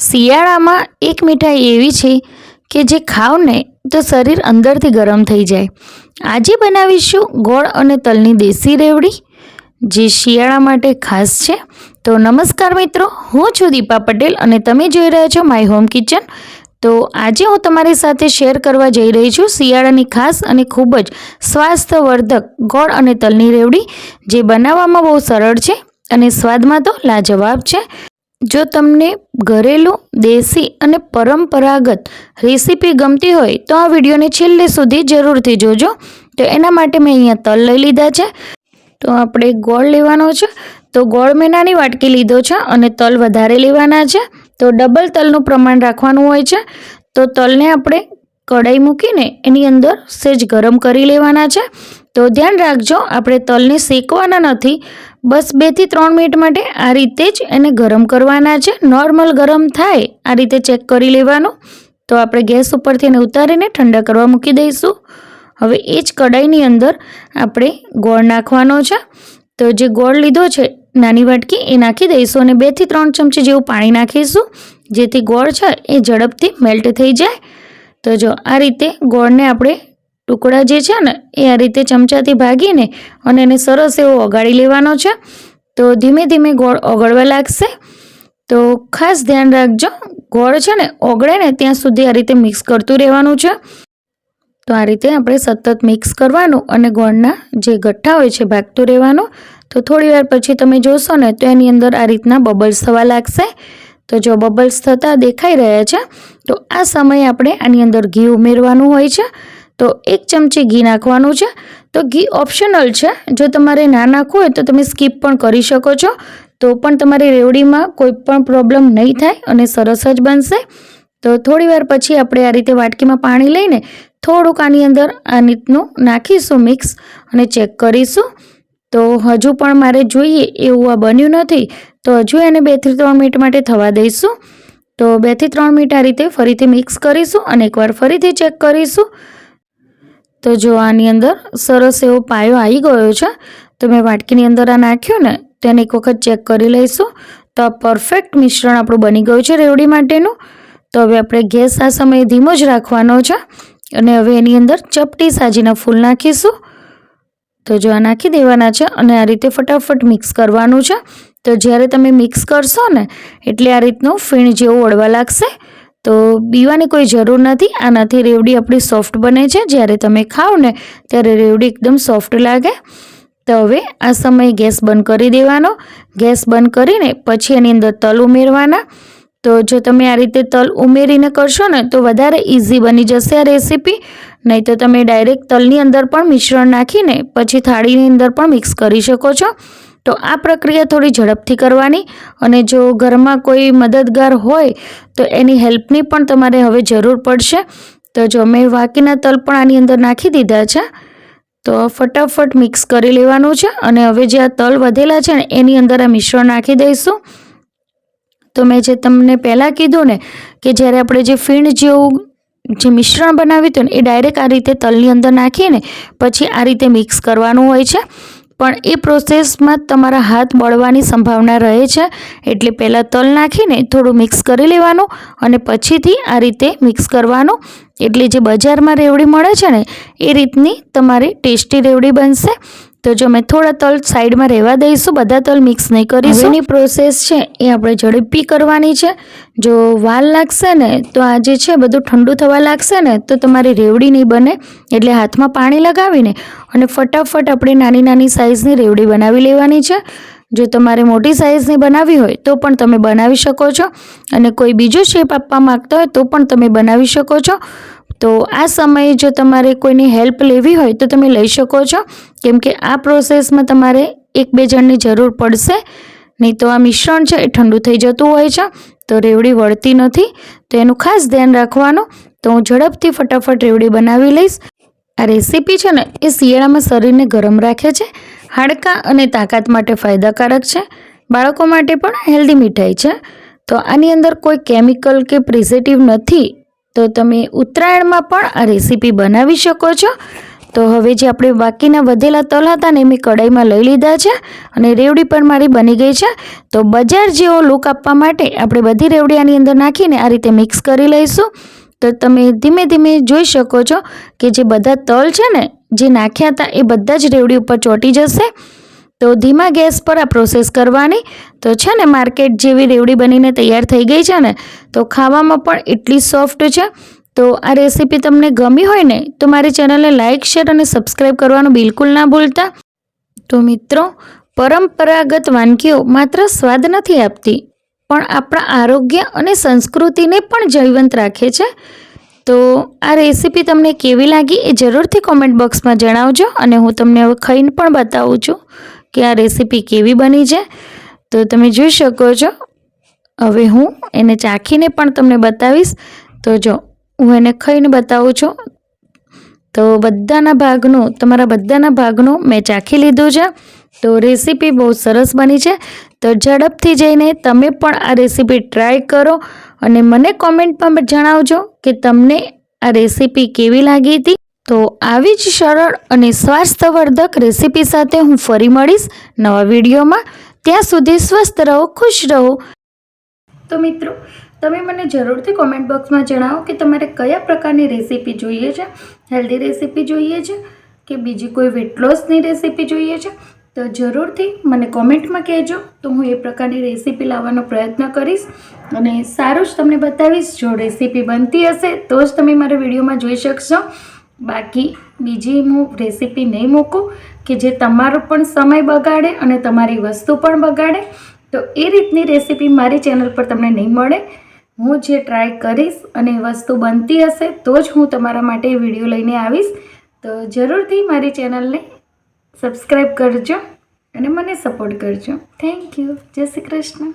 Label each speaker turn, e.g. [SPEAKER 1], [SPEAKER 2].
[SPEAKER 1] શિયાળામાં એક મીઠાઈ એવી છે કે જે ખાવ ને તો શરીર અંદરથી ગરમ થઈ જાય. આજે બનાવીશું ગોળ અને તલની દેશી રેવડી, જે શિયાળા માટે ખાસ છે. તો નમસ્કાર મિત્રો, હું છું દીપા પટેલ અને તમે જોઈ રહ્યા છો માય હોમ કિચન. તો આજે હું તમારી સાથે શેર કરવા જઈ રહી છું શિયાળાની ખાસ અને ખૂબ જ સ્વાસ્થ્યવર્ધક ગોળ અને તલની રેવડી, જે બનાવવામાં બહુ સરળ છે અને સ્વાદમાં તો લાજવાબ છે. જો તમને ઘરેલું, દેશી અને પરંપરાગત રેસીપી ગમતી હોય, તો આ વિડીયોને છેલ્લે સુધી જરૂરથી જોજો. તો એના માટે મેં અહીંયા તલ લઈ લીધા છે. તો આપણે ગોળ લેવાનો છે. તો ગોળ મેં નાની વાટકી લીધો છે અને તલ વધારે લેવાના છે. તો ડબલ તલનું પ્રમાણ રાખવાનું હોય છે. તો તલને આપણે કઢાઈ મૂકીને એની અંદર સેજ ગરમ કરી લેવાના છે. તો ધ્યાન રાખજો, આપણે તલને શેકવાના નથી. બસ બેથી ત્રણ મિનિટ માટે આ રીતે જ એને ગરમ કરવાના છે. નોર્મલ ગરમ થાય, આ રીતે ચેક કરી લેવાનું. તો આપણે ગેસ ઉપરથી એને ઉતારીને ઠંડા કરવા મૂકી દઈશું. હવે એ જ કડાઈની અંદર આપણે ગોળ નાખવાનો છે. તો જે ગોળ લીધો છે, નાની વાટકી, એ નાખી દઈશું અને બેથી ત્રણ ચમચી જેવું પાણી નાખીશું. જેથી ગોળ છે, એ ઝડપથી મેલ્ટ થઈ જાય. તો જો આ રીતે ગોળને આપણે ટુકડા જે છે ને, એ આ રીતે ચમચાથી ભાગીને અને એને સરસ એવો ઓગાળી લેવાનો છે. તો ધીમે ધીમે ગોળ ઓગળવા લાગશે. તો ખાસ ધ્યાન રાખજો, ગોળ છે ને ઓગળે ને ત્યાં સુધી આ રીતે મિક્સ કરતું રહેવાનું છે. તો આ રીતે આપણે સતત મિક્સ કરવાનું અને ગોળના જે ગઠ્ઠા હોય છે, ભાગતું રહેવાનું. તો થોડી વાર પછી તમે જોશો ને, તો એની અંદર આ રીતના બબલ્સ થવા લાગશે. તો જો બબલ્સ થતાં દેખાઈ રહ્યા છે, તો આ સમયે આપણે આની અંદર ઘી ઉમેરવાનું હોય છે. તો એક ચમચી ઘી નાખવાનું છે. તો ઘી ઓપ્શનલ છે. જો તમારે ના નાખવું હોય તો તમે સ્કીપ પણ કરી શકો છો. તો પણ તમારી રેવડીમાં કોઈ પણ પ્રોબ્લેમ નહીં થાય અને સરસ જ બનશે. તો થોડી વાર પછી આપણે આ રીતે વાટકીમાં પાણી લઈને થોડુંક આની અંદર આ રીતનું નાખીશું મિક્સ અને ચેક કરીશું. તો હજુ પણ મારે જોઈએ એવું આ બન્યું નથી. તો હજુ એને બેથી ત્રણ મિનિટ માટે થવા દઈશું. તો બેથી ત્રણ મિનિટ આ રીતે ફરીથી મિક્સ કરીશું અને એકવાર ફરીથી ચેક કરીશું. તો જો આની અંદર સરસ એવો પાયો આવી ગયો છે, તો મેં વાટકીની અંદર આ નાખ્યું ને, તેને એક વખત ચેક કરી લઈશું. તો આ પરફેક્ટ મિશ્રણ આપણું બની ગયું છે રેવડી માટેનું. તો હવે આપણે ગેસ આ સમયે ધીમો જ રાખવાનો છે અને હવે એની અંદર ચપટી સાજીના ફૂલ નાખીશું. તો જો આ નાખી દેવાના છે અને આ રીતે ફટાફટ મિક્સ કરવાનું છે. તો જ્યારે તમે મિક્સ કરશો ને, એટલે આ રીતનું ફીણ જેવું વળવા લાગશે. તો પીવાની કોઈ જરૂર નથી. આનાથી રેવડી આપણી સોફ્ટ બને છે. જ્યારે તમે ખાઓ ને ત્યારે રેવડી એકદમ સોફ્ટ લાગે. તો હવે આ સમયે ગેસ બંધ કરી દેવાનો. ગેસ બંધ કરીને પછી એની અંદર તલ ઉમેરવાના. તો જો તમે આ રીતે તલ ઉમેરીને કરશો ને તો વધારે ઇઝી બની જશે આ રેસીપી નહીં તો તમે ડાયરેક્ટ તલની અંદર પણ મિશ્રણ નાખીને પછી થાળીની અંદર પણ મિક્સ કરી શકો છો. તો આ પ્રક્રિયા થોડી ઝડપથી કરવાની અને જો ઘરમાં કોઈ મદદગાર હોય, તો એની હેલ્પની પણ તમારે હવે જરૂર પડશે. તો જો મેં વાકીના તલ પણ આની અંદર નાખી દીધા છે, તો ફટાફટ મિક્સ કરી લેવાનું છે અને હવે જે આ તલ વધેલા છે ને, એની અંદર આ મિશ્રણ નાખી દઈશું. તો મેં જે તમને પહેલાં કીધું ને, કે જ્યારે આપણે જે ફીણ જેવું જે મિશ્રણ બનાવ્યું હતું ને, એ ડાયરેક્ટ આ રીતે તલની અંદર નાખીને પછી આ રીતે મિક્સ કરવાનું હોય છે. પણ એ પ્રોસેસમાં તમારા હાથ બળવાની સંભાવના રહે છે, એટલે પહેલાં તલ નાખીને થોડું મિક્સ કરી લેવાનું અને પછીથી આ રીતે મિક્સ કરવાનું. એટલે જે બજારમાં રેવડી મળે છે ને, એ રીતની તમારી ટેસ્ટી રેવડી બનશે. તો જો મેં થોડા તલ સાઈડમાં રહેવા દઈશું, બધા તલ મિક્સ નહીં કરીશું. એની પ્રોસેસ છે, એ આપણે ઝડપી કરવાની છે. જો વાલ લાગશે ને, તો આ જે છે બધું ઠંડુ થવા લાગશે ને, તો તમારી રેવડી નહીં બને. એટલે હાથમાં પાણી લગાવીને અને ફટાફટ આપણે નાની નાની સાઇઝની રેવડી બનાવી લેવાની છે. જો તમારે મોટી સાઇઝની બનાવવી હોય, તો પણ તમે બનાવી શકો છો. અને કોઈ બીજો શેપ આપવા માગતા હોય, તો પણ તમે બનાવી શકો છો. તો આ સમયે જો તમારે કોઈની હેલ્પ લેવી હોય તો તમે લઈ શકો છો. કેમ કે આ પ્રોસેસમાં તમારે એક બે જણની જરૂર પડશે. નહીં તો આ મિશ્રણ છે એ ઠંડુ થઈ જતું હોય છે. તો રેવડી વળતી નથી. તો એનું ખાસ ધ્યાન રાખવાનું. તો હું ઝડપથી ફટાફટ રેવડી બનાવી લઈશ. આ રેસીપી છે ને એ શિયાળામાં શરીરને ગરમ રાખે છે. હાડકાં અને તાકાત માટે ફાયદાકારક છે. બાળકો માટે પણ હેલ્ધી મીઠાઈ છે. તો આની અંદર કોઈ કેમિકલ કે પ્રિઝેટિવ નથી. તો તમે ઉત્તરાયણમાં પણ આ રેસીપી બનાવી શકો છો. તો હવે જે આપણે બાકીના વધેલા તલ હતા ને એ મેં કઢાઈમાં લઈ લીધા છે અને રેવડી પણ મારી બની ગઈ છે. તો બજાર જેવો લુક આપવા માટે આપણે બધી રેવડી આની અંદર નાખીને આ રીતે મિક્સ કરી લઈશું. તો તમે ધીમે ધીમે જોઈ શકો છો કે જે બધા તલ છે ને જે નાખ્યા હતા એ બધા જ રેવડી ઉપર ચોંટી જશે. તો ધીમા ગેસ પર આ પ્રોસેસ કરવાની. તો છે ને, માર્કેટ જેવી રેવડી બનીને તૈયાર થઈ ગઈ છે ને, તો ખાવામાં પણ એટલી સોફ્ટ છે. તો આ રેસીપી તમને ગમી હોય ને, તો મારી ચેનલને લાઇક શેર અને સબસ્ક્રાઈબ કરવાનું બિલકુલ ના ભૂલતા. તો મિત્રો, પરંપરાગત વાનગીઓ માત્ર સ્વાદ નથી આપતી, પણ આપણા આરોગ્ય અને સંસ્કૃતિને પણ જીવંત રાખે છે. તો આ રેસીપી તમને કેવી લાગી એ જરૂરથી કોમેન્ટ બોક્સમાં જણાવજો અને હું તમને હવે ખાઈને પણ બતાવું છું. કે આ રેસીપી કેવી બની છે? તો તમે જોઈ શકો છો. હવે હું એને ચાખીને પણ તમને બતાવીશ. તો જો, હું એને ખાઈને બતાવું છું. તો બધાના ભાગનું, તમારા બધાના ભાગનું મેં ચાખી લીધું છે. તો રેસીપી બહુ સરસ બની છે. તો ઝડપથી જઈને તમે પણ આ રેસીપી ટ્રાય કરો અને મને કોમેન્ટમાં જણાવજો કે તમને આ રેસીપી કેવી લાગી હતી. તો આવી જ સરળ અને સ્વાસ્થ્યવર્ધક રેસીપી સાથે હું ફરી મળીશ નવા વિડીયોમાં. ત્યાં સુધી સ્વસ્થ રહો, ખુશ રહો. તો મિત્રો, તમે મને જરૂરથી કોમેન્ટ બોક્સમાં જણાવો કે તમારે કયા પ્રકારની રેસીપી જોઈએ છે? હેલ્ધી રેસીપી જોઈએ છે કે બીજી કોઈ વેટ લોસની રેસીપી જોઈએ છે? તો જરૂરથી મને કોમેન્ટમાં કહેજો. તો હું એ પ્રકારની રેસીપી લાવવાનો પ્રયત્ન કરીશ અને સારું જ તમને બતાવીશ. જો રેસીપી બનતી હશે તો જ તમે મારા વિડીયોમાં જોઈ શકશો. બાકી બીજી હું રેસીપી નહીં મૂકું કે જે તમારો પણ સમય બગાડે અને તમારી વસ્તુ પણ બગાડે, તો એ રીતની રેસીપી મારી ચેનલ પર તમને નહીં મળે. હું જે ટ્રાય કરીશ અને વસ્તુ બનતી હશે, તો જ હું તમારા માટે વીડિયો લઈને આવીશ. તો જરૂરથી મારી ચેનલને સબસ્ક્રાઈબ કરજો અને મને સપોર્ટ કરજો. થેન્ક યુ જય શ્રી કૃષ્ણ.